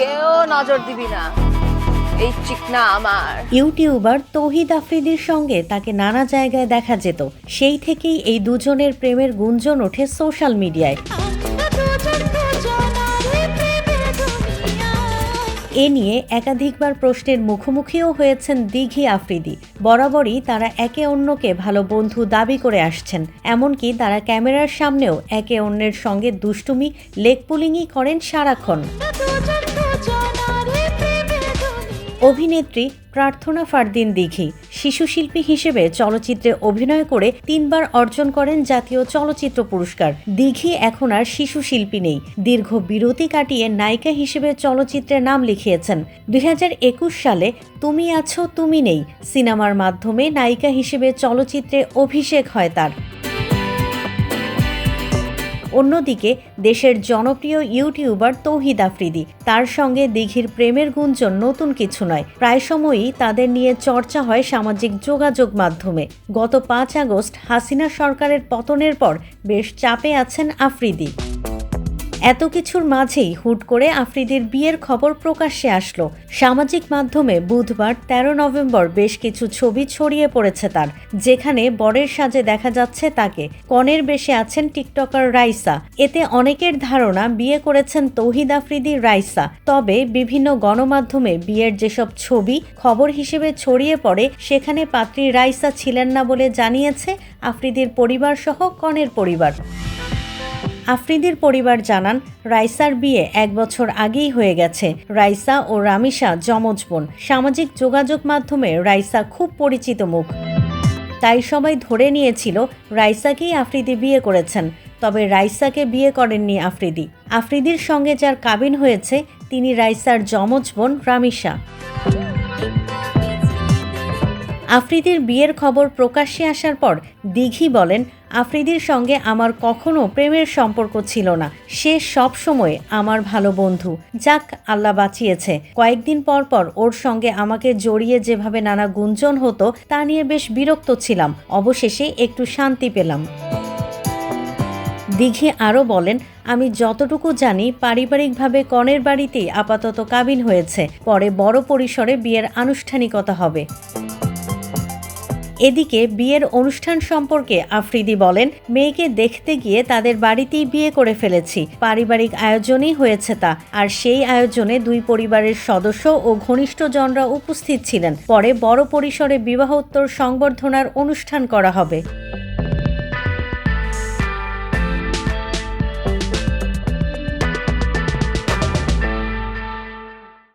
কেউ নজর দিবি না। এই চিকনা আমার। ইউটিউবার তৌহিদ আফ্রিদির সঙ্গে তাকে নানা জায়গায় দেখা যেত। সেই থেকেই এই দুজনের প্রেমের গুঞ্জন ওঠে সোশ্যাল মিডিয়ায়। এ নিয়ে একাধিকবার প্রশ্নের মুখোমুখিও হয়েছেন দিঘি আফ্রিদি। বরাবরই তারা একে অন্যকে ভালো বন্ধু দাবি করে আসছেন। এমনকি তারা ক্যামেরার সামনেও একে অন্যের সঙ্গে দুষ্টুমি, লেগ পুলিংই করেন সারাক্ষণ। অভিনেত্রী প্রার্থনা ফারদিন দিঘি শিশু শিল্পী হিসেবে চলচ্চিত্রে অভিনয় করে তিনবার অর্জন করেন জাতীয় চলচ্চিত্র পুরস্কার। দিঘি এখন আর শিশু শিল্পী নেই। দীর্ঘ বিরতি কাটিয়ে নায়িকা হিসেবে চলচ্চিত্রে নাম লিখিয়েছেন। দুই হাজার একুশ সালে তুমি আছো, তুমি নেই সিনেমার মাধ্যমে নায়িকা হিসেবে চলচ্চিত্রে অভিষেক হয় তার। অন্যদিকে, দেশের জনপ্রিয় ইউটিউবার তৌহিদ আফ্রিদি, তার সঙ্গে দীঘির প্রেমের গুঞ্জন নতুন কিছু নয়। প্রায় সময়ই তাদের নিয়ে চর্চা হয় সামাজিক যোগাযোগ মাধ্যমে। গত পাঁচ আগস্ট হাসিনা সরকারের পতনের পর বেশ চাপে আছেন আফ্রিদি। এত কিছুর মাঝেই হুট করে আফ্রিদির বিয়ের খবর প্রকাশ্যে আসলো। সামাজিক মাধ্যমে বুধবার ১৩ নভেম্বর বেশ কিছু ছবি ছড়িয়ে পড়েছে তার, যেখানে বরের সাজে দেখা যাচ্ছে তাকে। কনের বেশে আছেন টিকটকার রাইসা। এতে অনেকের ধারণা বিয়ে করেছেন তৌহিদ আফ্রিদি রাইসা। তবে বিভিন্ন গণমাধ্যমে বিয়ের যেসব ছবি, খবর হিসেবে ছড়িয়ে পড়ে, সেখানে পাত্রী রাইসা ছিলেন না বলে জানিয়েছে আফ্রিদির পরিবার সহ কনের পরিবার। আফ্রিদির পরিবার জানান, রাইসার বিয়ে এক বছর আগেই হয়ে গেছে। রাইসা ও রামিসা যমজ বোন। সামাজিক যোগাযোগ মাধ্যমে রাইসা খুব পরিচিত মুখ। তাই সবাই ধরে নিয়েছিল রাইসাকেই আফ্রিদি বিয়ে করেছেন। তবে রাইসাকে বিয়ে করেননি আফ্রিদি। আফ্রিদির সঙ্গে যার কাবিন হয়েছে, তিনি রাইসার যমজ বোন রামিসা আফ্রিদির বিয়ের খবর প্রকাশ্যে আসার পর দিঘি বলেন, আফ্রিদির সঙ্গে আমার কখনো প্রেমের সম্পর্ক ছিল না। সে সব সময় আমার ভালো বন্ধু। যাক, আল্লাহ বাঁচিয়েছে। কয়েকদিন পর পর ওর সঙ্গে আমাকে জড়িয়ে যেভাবে নানা গুঞ্জন হতো, তা নিয়ে বেশ বিরক্ত ছিলাম। অবশেষে একটু শান্তি পেলাম। দিঘি আরও বলেন, আমি যতটুকু জানি, পারিবারিকভাবে কনের বাড়িতেই আপাতত কাবিন হয়েছে। পরে বড় পরিসরে বিয়ের আনুষ্ঠানিকতা হবে। এদিকে বিয়ের অনুষ্ঠান সম্পর্কে আফ্রিদি বলেন, মেয়েকে দেখতে গিয়ে তাদের বাড়িতেই বিয়ে করে ফেলেছি। পারিবারিক আয়োজনই হয়েছে তা। আর সেই আয়োজনে দুই পরিবারের সদস্য ও ঘনিষ্ঠজনরা উপস্থিত ছিলেন। পরে বড় পরিসরে বিবাহোত্তর সংবর্ধনার অনুষ্ঠান করা হবে।